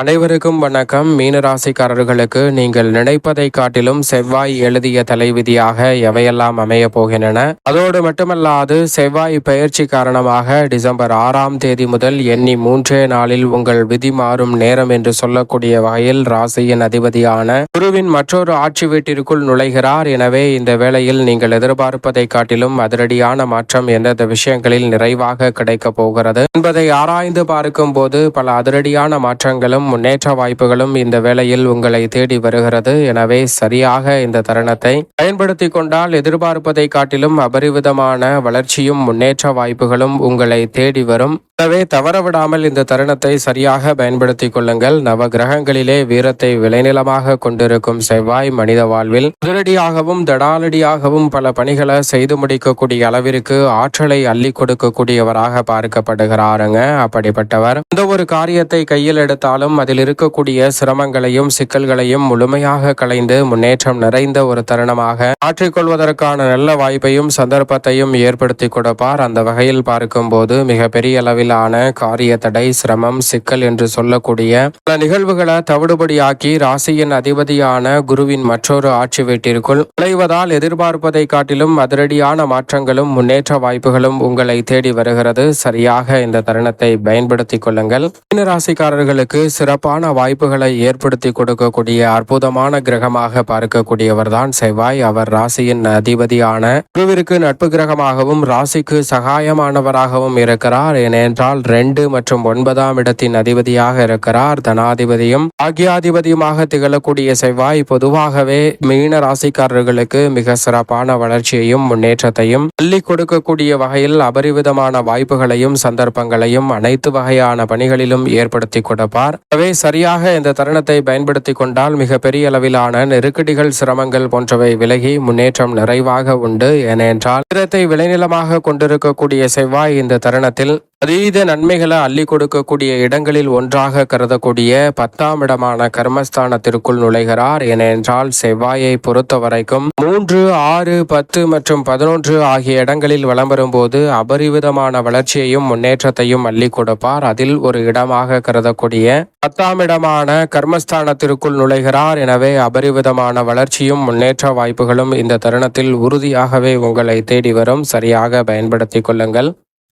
அனைவருக்கும் வணக்கம். மீனராசிக்காரர்களுக்கு நீங்கள் நினைப்பதை காட்டிலும் செவ்வாய் எழுதிய தலைவிதியாக எவையெல்லாம் அமைய போகின்றன? அதோடு மட்டுமல்லாது செவ்வாய் பயிற்சி காரணமாக டிசம்பர் ஆறாம் தேதி முதல் எண்ணி மூன்றே நாளில் உங்கள் விதி மாறும் நேரம் என்று சொல்லக்கூடிய வகையில் ராசியின் அதிபதியான குருவின் மற்றொரு ஆட்சி வீட்டிற்குள் நுழைகிறார். எனவே இந்த வேளையில் நீங்கள் எதிர்பார்ப்பதை காட்டிலும் அதிரடியான மாற்றம் எந்தெந்த விஷயங்களில் நிறைவாக கிடைக்கப் போகிறது என்பதை ஆராய்ந்து பார்க்கும் போது பல அதிரடியான மாற்றங்களும் முன்னேற்ற வாய்ப்புகளும் இந்த வேளையில் உங்களை தேடி வருகிறது. எனவே சரியாக இந்த தருணத்தை பயன்படுத்தி கொண்டால் எதிர்பார்ப்பதை காட்டிலும் அபரிவிதமான வளர்ச்சியும் முன்னேற்ற வாய்ப்புகளும் உங்களை தேடி வரும். எனவே தவறவிடாமல் இந்த தருணத்தை சரியாக பயன்படுத்திக் கொள்ளுங்கள். நவ கிரகங்களிலே வீரத்தை விளைநிலமாக கொண்டிருக்கும் செவ்வாய் மனித வாழ்வில் உதிரடியாகவும் தடாலடியாகவும் பல பணிகளை செய்து முடிக்கக்கூடிய அளவிற்கு ஆற்றலை அள்ளி கொடுக்கக்கூடியவராக பார்க்கப்படுகிறாருங்க. அப்படிப்பட்டவர் எந்த ஒரு காரியத்தை கையில் எடுத்தாலும் அதில் இருக்கக்கூடிய சிரமங்களையும் சிக்கல்களையும் முழுமையாக களைந்து முன்னேற்றம் நிறைந்த ஒரு தருணமாக மாற்றிக்கொள்வதற்கான நல்ல வாய்ப்பையும் சந்தர்ப்பத்தையும் ஏற்படுத்தி கொடுப்பார். அந்த வகையில் பார்க்கும்போது மிக பெரிய அளவிலான காரிய தடை சிரமம் சிக்கல் என்று சொல்லக்கூடிய பல நிகழ்வுகளை தவிடுபடியாக்கி ராசியின் அதிபதியான குருவின் மற்றொரு ஆட்சி வீட்டிற்குள் நுழைவதால் எதிர்பார்ப்பதை காட்டிலும் அதிரடியான மாற்றங்களும் முன்னேற்ற வாய்ப்புகளும் உங்களை தேடி வருகிறது. சரியாக இந்த தருணத்தை பயன்படுத்திக் கொள்ளுங்கள். மீனராசிக்காரர்களுக்கு சிறப்பான வாய்ப்புகளை ஏற்படுத்தி கொடுக்கக்கூடிய அற்புதமான கிரகமாக பார்க்கக்கூடியவர் தான் செவ்வாய். அவர் ராசியின் அதிபதியான குருவிற்கு நட்பு கிரகமாகவும் ராசிக்கு சகாயமானவராகவும் இருக்கிறார். ஏனென்றால் ரெண்டு மற்றும் ஒன்பதாம் இடத்தின் அதிபதியாக இருக்கிறார். தனாதிபதியும் ஆகியாதிபதியுமாக திகழக்கூடிய செவ்வாய் பொதுவாகவே மீன ராசிக்காரர்களுக்கு மிக சிறப்பான வளர்ச்சியையும் முன்னேற்றத்தையும் அள்ளி கொடுக்கக்கூடிய வகையில் அபரிவிதமான வாய்ப்புகளையும் சந்தர்ப்பங்களையும் அனைத்து வகையான பணிகளிலும் ஏற்படுத்தி கொடுப்பார். ஆகவே சரியாக இந்த தருணத்தை பயன்படுத்தி கொண்டால் மிக பெரிய அளவிலான நெருக்கடிகள் சிரமங்கள் போன்றவை விலகி முன்னேற்றம் நிறைவாக உண்டு. ஏனென்றால் விளைநிலமாக கொண்டிருக்கக்கூடிய செவ்வாய் இந்த தருணத்தில் அதீத நன்மைகளை அள்ளி கொடுக்கக்கூடிய இடங்களில் ஒன்றாக கருதக்கூடிய பத்தாம் இடமான கர்மஸ்தானத்திற்குள் நுழைகிறார். ஏனென்றால் செவ்வாயை பொறுத்த வரைக்கும் மூன்று ஆறு பத்து மற்றும் பதினொன்று ஆகிய இடங்களில் வலம் வரும்போது அபரிவிதமான வளர்ச்சியையும் முன்னேற்றத்தையும் அள்ளி கொடுப்பார். அதில் ஒரு இடமாக கருதக்கூடிய பத்தாம் இடமான கர்மஸ்தானத்திற்குள் நுழைகிறார். எனவே அபரிவிதமான வளர்ச்சியும் முன்னேற்ற வாய்ப்புகளும் இந்த தருணத்தில் உறுதியாகவே உங்களை தேடி வரும். சரியாக பயன்படுத்திக் கொள்ளுங்கள்.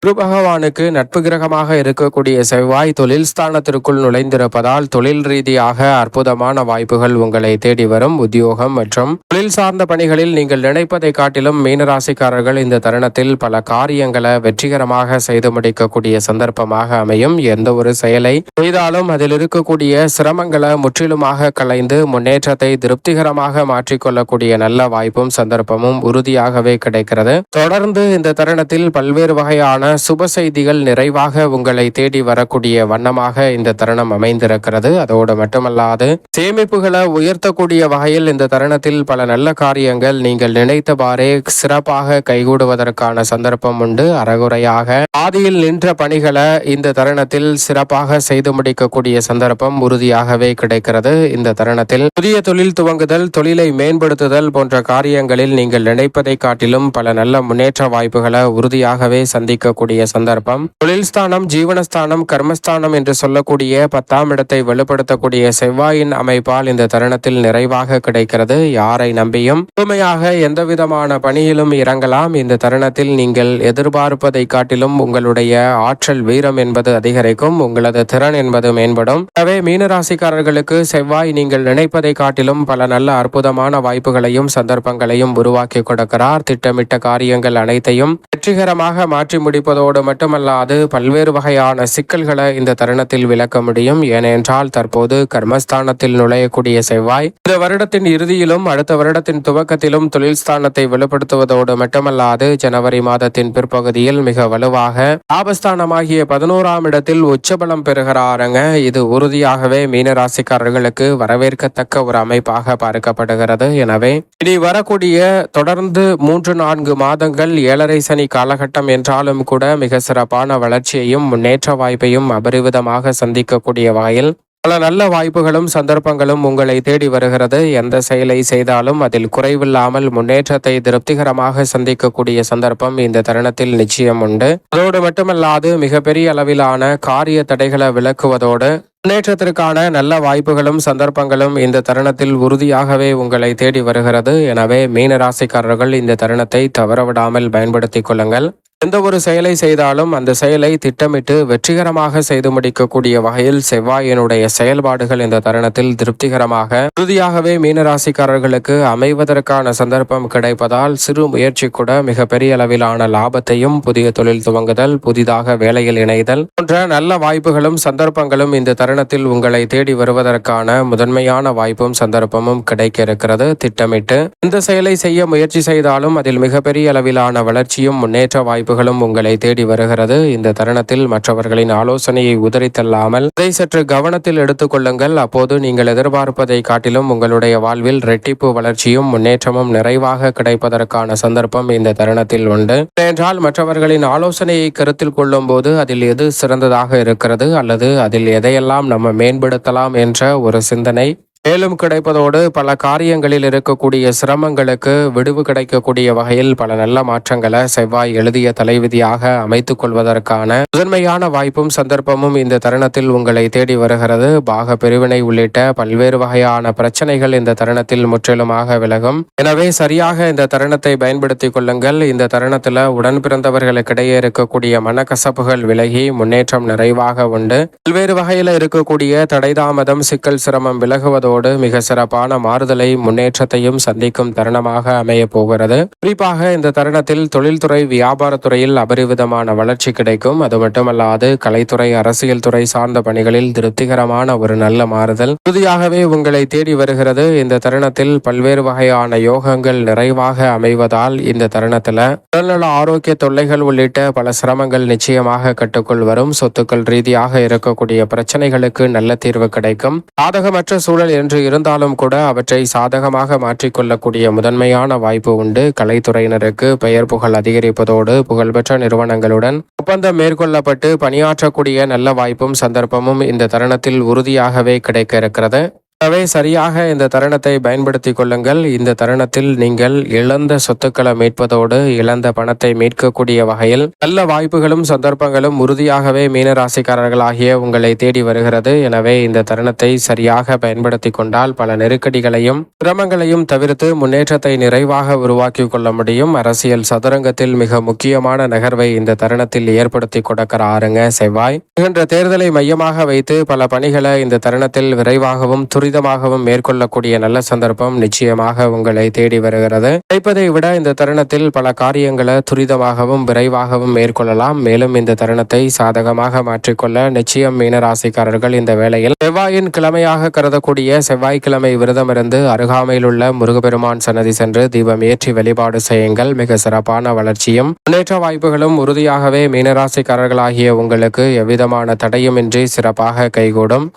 குரு பகவானுக்கு நட்பு கிரகமாக இருக்கக்கூடிய செவ்வாய் தொழில் ஸ்தானத்திற்குள் நுழைந்திருப்பதால் தொழில் ரீதியாக அற்புதமான வாய்ப்புகள் உங்களை தேடி வரும். உத்தியோகம் மற்றும் தொழில் சார்ந்த பணிகளில் நீங்கள் நினைப்பதை காட்டிலும் மீனராசிக்காரர்கள் இந்த தருணத்தில் பல காரியங்களை வெற்றிகரமாக செய்து முடிக்கக்கூடிய சந்தர்ப்பமாக அமையும். எந்த ஒரு செயலை செய்தாலும் அதில் இருக்கக்கூடிய சிரமங்களை முற்றிலுமாக களைந்து முன்னேற்றத்தை திருப்திகரமாக மாற்றிக்கொள்ளக்கூடிய நல்ல வாய்ப்பும் சந்தர்ப்பமும் உறுதியாகவே கிடைக்கிறது. தொடர்ந்து இந்த தருணத்தில் பல்வேறு வகையான சுப செய்திகள் நிறைவாக உங்களை தேடி வரக்கூடிய வண்ணமாக இந்த தருணம் அமைந்திருக்கிறது. அதோடு மட்டுமல்லாது சேமிப்புகளை உயர்த்தக்கூடிய வகையில் இந்த தருணத்தில் பல நல்ல காரியங்கள் நீங்கள் நினைத்தவாறே சிறப்பாக கைகூடுவதற்கான சந்தர்ப்பம் உண்டு. அறகுறையாக ஆதியில் நின்ற பணிகளை இந்த தருணத்தில் சிறப்பாக செய்து முடிக்கக்கூடிய சந்தர்ப்பம் உறுதியாகவே கிடைக்கிறது. இந்த தருணத்தில் புதிய தொழில் துவங்குதல் தொழிலை மேம்படுத்துதல் போன்ற காரியங்களில் நீங்கள் நினைப்பதை காட்டிலும் பல நல்ல முன்னேற்ற வாய்ப்புகளை உறுதியாகவே சந்திக்க இருக்கக்கூடிய சந்தர்ப்பம். தொழில் ஸ்தானம் ஜீவனஸ்தானம் கர்மஸ்தானம் என்று சொல்லக்கூடிய பத்தாம் இடத்தை வலுப்படுத்தக்கூடிய செவ்வாயின் அமைப்பால் இந்த தருணத்தில் நிறைவாக கிடைக்கிறது. யாரை நம்பியும் முழுமையாக எந்த விதமான பணியிலும் இறங்கலாம். இந்த தருணத்தில் நீங்கள் எதிர்பார்ப்பதை காட்டிலும் உங்களுடைய ஆற்றல் வீரம் என்பது அதிகரிக்கும். உங்களது திறன் என்பது மேம்படும். எனவே மீனராசிக்காரர்களுக்கு செவ்வாய் நீங்கள் நினைப்பதை காட்டிலும் பல நல்ல அற்புதமான வாய்ப்புகளையும் சந்தர்ப்பங்களையும் உருவாக்கி கொடுக்கிறார். திட்டமிட்ட காரியங்கள் அனைத்தையும் வெற்றிகரமாக மாற்றி முடிப்பு இருப்பதோடு மட்டுமல்லாது பல்வேறு வகையான சிக்கல்களை இந்த தருணத்தில் விளக்க முடியும். ஏனென்றால் தற்போது கர்மஸ்தானத்தில் நுழையக்கூடிய செவ்வாய் இந்த வருடத்தின் இறுதியிலும் அடுத்த வருடத்தின் துவக்கத்திலும் தொழில் ஸ்தானத்தை வலுப்படுத்துவதோடு மட்டுமல்லாது ஜனவரி மாதத்தின் பிற்பகுதியில் மிக வலுவாக லாபஸ்தானமாகிய பதினோராம் இடத்தில் உச்சபலம் பெறுகிறாருங்க. இது உறுதியாகவே மீனராசிக்காரர்களுக்கு வரவேற்கத்தக்க ஒரு அமைப்பாக பார்க்கப்படுகிறது. எனவே இனி வரக்கூடிய தொடர்ந்து மூன்று நான்கு மாதங்கள் ஏழரை சனி காலகட்டம் என்றாலும் கூட கூட மிக சிறப்பான வளர்ச்சியையும் முன்னேற்ற வாய்ப்பையும் அபரிவிதமாக சந்திக்கக்கூடிய வகையில் பல நல்ல வாய்ப்புகளும் சந்தர்ப்பங்களும் உங்களை தேடி வருகிறது. எந்த செயலை செய்தாலும் அதில் குறைவில்லாமல் முன்னேற்றத்தை திருப்திகரமாக சந்திக்கக்கூடிய சந்தர்ப்பம் இந்த தருணத்தில் நிச்சயம் உண்டு. அதோடு மட்டுமல்லாது மிகப்பெரிய அளவிலான காரிய தடைகளை விளக்குவதோடு முன்னேற்றத்திற்கான நல்ல வாய்ப்புகளும் சந்தர்ப்பங்களும் இந்த தருணத்தில் உறுதியாகவே உங்களை தேடி வருகிறது. எனவே மீன ராசிக்காரர்கள் இந்த தருணத்தை தவறவிடாமல் பயன்படுத்திக் கொள்ளுங்கள். எந்த ஒரு செயலை செய்தாலும் அந்த செயலை திட்டமிட்டு வெற்றிகரமாக செய்து முடிக்கக்கூடிய வகையில் செவ்வாயினுடைய செயல்பாடுகள் இந்த தருணத்தில் திருப்திகரமாக உறுதியாகவே மீனராசிக்காரர்களுக்கு அமைவதற்கான சந்தர்ப்பம் கிடைப்பதால் சிறு முயற்சி கூட மிக பெரிய அளவிலான லாபத்தையும் புதிய தொழில் துவங்குதல் புதிதாக வேலையில் இணைதல் போன்ற நல்ல வாய்ப்புகளும் சந்தர்ப்பங்களும் இந்த தருணத்தில் உங்களை தேடி வருவதற்கான முதன்மையான வாய்ப்பும் சந்தர்ப்பமும் கிடைக்க இருக்கிறது திட்டமிட்டு எந்த செயலை செய்ய முயற்சி செய்தாலும் அதில் மிகப்பெரிய அளவிலான வளர்ச்சியும் முன்னேற்ற வாய்ப்பு வாய்ப்புகளும் உங்களை தேடி வருகிறது. இந்த தருணத்தில் மற்றவர்களின் ஆலோசனையை உதறித்தள்ளாமல் அதை சற்று கவனத்தில் எடுத்துக்கொள்ளுங்கள் அப்போது நீங்கள் எதிர்பார்ப்பதை காட்டிலும் உங்களுடைய வாழ்வில் ரெட்டிப்பு வளர்ச்சியும் முன்னேற்றமும் நிறைவாக கிடைப்பதற்கான சந்தர்ப்பம் இந்த தருணத்தில் உண்டு. என்றால் மற்றவர்களின் ஆலோசனையை கருத்தில் கொள்ளும் போது அதில் எது சிறந்ததாக இருக்கிறது அல்லது அதில் எதையெல்லாம் நம்ம மேம்படுத்தலாம் என்ற ஒரு சிந்தனை மேலும் கிடைப்பதோடு பல காரியங்களில் இருக்கக்கூடிய சிரமங்களுக்கு விடுவு கிடைக்கக்கூடிய வகையில் பல நல்ல மாற்றங்களை செவ்வாய் எழுதிய தலைவிதியாக அமைத்துக் கொள்வதற்கான முதன்மையான வாய்ப்பும் சந்தர்ப்பமும் இந்த தருணத்தில் உங்களை தேடி வருகிறது. பாக பிரிவினை உள்ளிட்ட பல்வேறு வகையான பிரச்சனைகள் இந்த தருணத்தில் முற்றிலுமாக விலகும். எனவே சரியாக இந்த தருணத்தை பயன்படுத்திக் கொள்ளுங்கள். இந்த தருணத்தில் உடன் பிறந்தவர்களுக்கிடையே இருக்கக்கூடிய மனக்கசப்புகள் விலகி முன்னேற்றம் நிறைவாக உண்டு. பல்வேறு வகையில் இருக்கக்கூடிய தடைதாமதம் சிக்கல் சிரமம் விலகுவதோடு மிக சிறப்பான மாறுதலை முன்னேற்றத்தையும் சந்திக்கும் தருணமாக அமைய போகிறது. குறிப்பாக இந்த தருணத்தில் தொழில்துறை வியாபாரத்துறையில் அபரிவிதமான வளர்ச்சி கிடைக்கும். அது மட்டுமல்லாது கலைத்துறை அரசியல் துறை சார்ந்த பணிகளில் திருப்திகரமான ஒரு நல்ல மாறுதல். உறுதியாகவே உங்களை தேடி வருகிறது. இந்த தருணத்தில் பல்வேறு வகையான யோகங்கள் நிறைவாக அமைவதால் இந்த தருணத்துல உடல்நல ஆரோக்கிய தொல்லைகள் உள்ளிட்ட பல சிரமங்கள் நிச்சயமாக கட்டுக்குள் வரும். சொத்துக்கள் ரீதியாக இருக்கக்கூடிய பிரச்சனைகளுக்கு நல்ல தீர்வு கிடைக்கும். சாதகமற்ற சூழல் என்று இருந்தாலும் கூட அவற்றை சாதகமாக மாற்றிக்கொள்ளக்கூடிய முதன்மையான வாய்ப்பு உண்டு. கலைத்துறையினருக்கு பெயர் புகழ் அதிகரிப்பதோடு புகழ்பெற்ற நிறுவனங்களுடன் ஒப்பந்தம் மேற்கொள்ளப்பட்டு பணியாற்றக்கூடிய நல்ல வாய்ப்பும் சந்தர்ப்பமும் இந்த தருணத்தில் உறுதியாகவே கிடைக்க இருக்கிறது. எனவே சரியாக இந்த தருணத்தை பயன்படுத்திக் கொள்ளுங்கள். இந்த தருணத்தில் நீங்கள் இழந்த சொத்துக்களை மீட்பதோடு இழந்த பணத்தை மீட்கக்கூடிய வகையில் நல்ல வாய்ப்புகளும் சந்தர்ப்பங்களும் உறுதியாகவே மீனராசிக்காரர்களாகிய உங்களை தேடி வருகிறது. எனவே இந்த தருணத்தை சரியாக பயன்படுத்திக் கொண்டால் பல நெருக்கடிகளையும் சிரமங்களையும் தவிர்த்து முன்னேற்றத்தை நிறைவாக உருவாக்கி கொள்ள முடியும். அரசியல் சதுரங்கத்தில் மிக முக்கியமான நகர்வை இந்த தருணத்தில் ஏற்படுத்தி கொடுக்கிற ஆறுங்க செவ்வாய். வருகின்ற தேர்தலை மையமாக வைத்து பல பணிகளை இந்த தருணத்தில் விரைவாகவும் துரி துரிதமாகவும் மேற்கொள்ளக்கூடிய நல்ல சந்தர்ப்பம் நிச்சயமாக உங்களை தேடி வருகிறது. கிடைப்பதை விட இந்த தருணத்தில் பல காரியங்களை துரிதமாகவும் விரைவாகவும் மேற்கொள்ளலாம். மேலும் இந்த தருணத்தை சாதகமாக மாற்றிக்கொள்ள நிச்சயம் மீனராசிக்காரர்கள் இந்த வேளையில் செவ்வாயின் கிழமையாக கருதக்கூடிய செவ்வாய்க்கிழமை விரதமிருந்து அருகாமையில் உள்ள முருகப்பெருமான் சன்னதி சென்று தீபம் ஏற்றி வழிபாடு செய்யுங்கள். மிக சிறப்பான வளர்ச்சியும் முன்னேற்ற வாய்ப்புகளும் உறுதியாகவே மீனராசிக்காரர்களாகிய உங்களுக்கு எவ்விதமான தடையுமின்றி சிறப்பாக கைகூடும்.